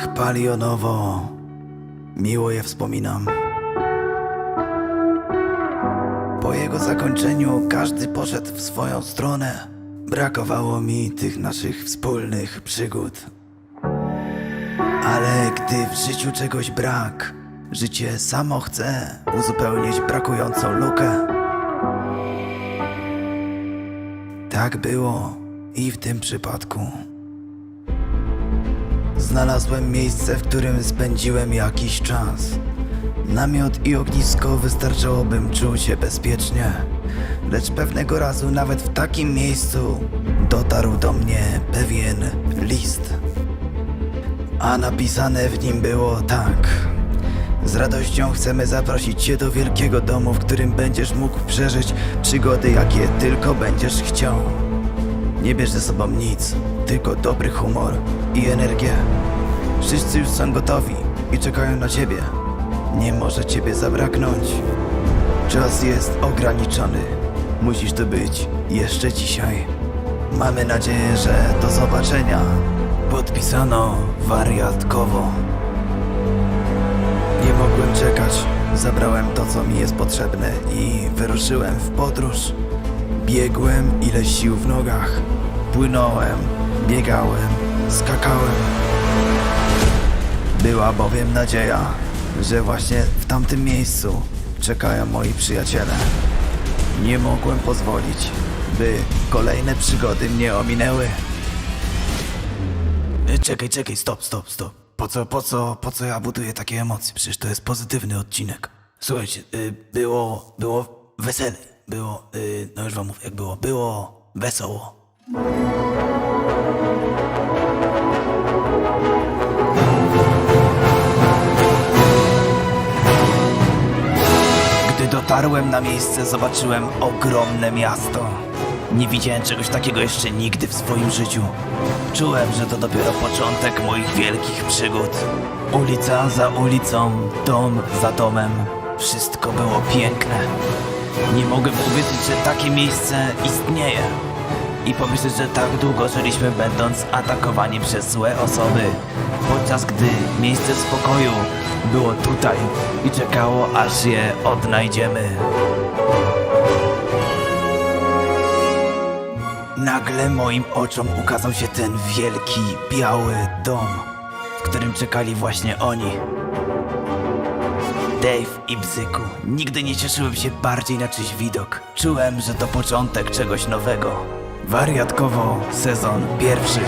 Ach, palionowo. Miło je wspominam. Po jego zakończeniu każdy poszedł w swoją stronę. Brakowało mi tych naszych wspólnych przygód. Ale gdy w życiu czegoś brak, życie samo chce uzupełnić brakującą lukę. Tak było i w tym przypadku. Znalazłem miejsce, w którym spędziłem jakiś czas. Namiot i ognisko wystarczało, bym czuł się bezpiecznie. Lecz pewnego razu, nawet w takim miejscu, dotarł do mnie pewien list. A napisane w nim było tak. Z radością chcemy zaprosić Cię do wielkiego domu, w którym będziesz mógł przeżyć przygody, jakie tylko będziesz chciał. Nie bierz ze sobą nic, tylko dobry humor i energię. Wszyscy już są gotowi i czekają na ciebie. Nie może ciebie zabraknąć. Czas jest ograniczony. Musisz tu być jeszcze dzisiaj. Mamy nadzieję, że do zobaczenia. Podpisano wariatkowo. Nie mogłem czekać. Zabrałem to, co mi jest potrzebne i wyruszyłem w podróż. Biegłem ile sił w nogach. Płynąłem, biegałem, skakałem. Była bowiem nadzieja, że właśnie w tamtym miejscu czekają moi przyjaciele. Nie mogłem pozwolić, by kolejne przygody mnie ominęły. E, Czekaj, czekaj, stop, stop, stop. Po co, po co, po co ja buduję takie emocje? Przecież to jest pozytywny odcinek. Słuchajcie, y, było, było wesele. Było, y, no już wam mówię, jak było. Było wesoło. Dotarłem na miejsce, zobaczyłem ogromne miasto. Nie widziałem czegoś takiego jeszcze nigdy w swoim życiu. Czułem, że to dopiero początek moich wielkich przygód. Ulica za ulicą, dom za domem. Wszystko było piękne. Nie mogłem uwierzyć, że takie miejsce istnieje. I pomyśleć, że tak długo żyliśmy będąc atakowani przez złe osoby. Podczas gdy miejsce spokoju było tutaj i czekało aż je odnajdziemy. Nagle moim oczom ukazał się ten wielki, biały dom, w którym czekali właśnie oni. Dave i Bzyku. Nigdy nie cieszyłem się bardziej na czyjś widok. Czułem, że to początek czegoś nowego. Wariatkowo sezon pierwszy.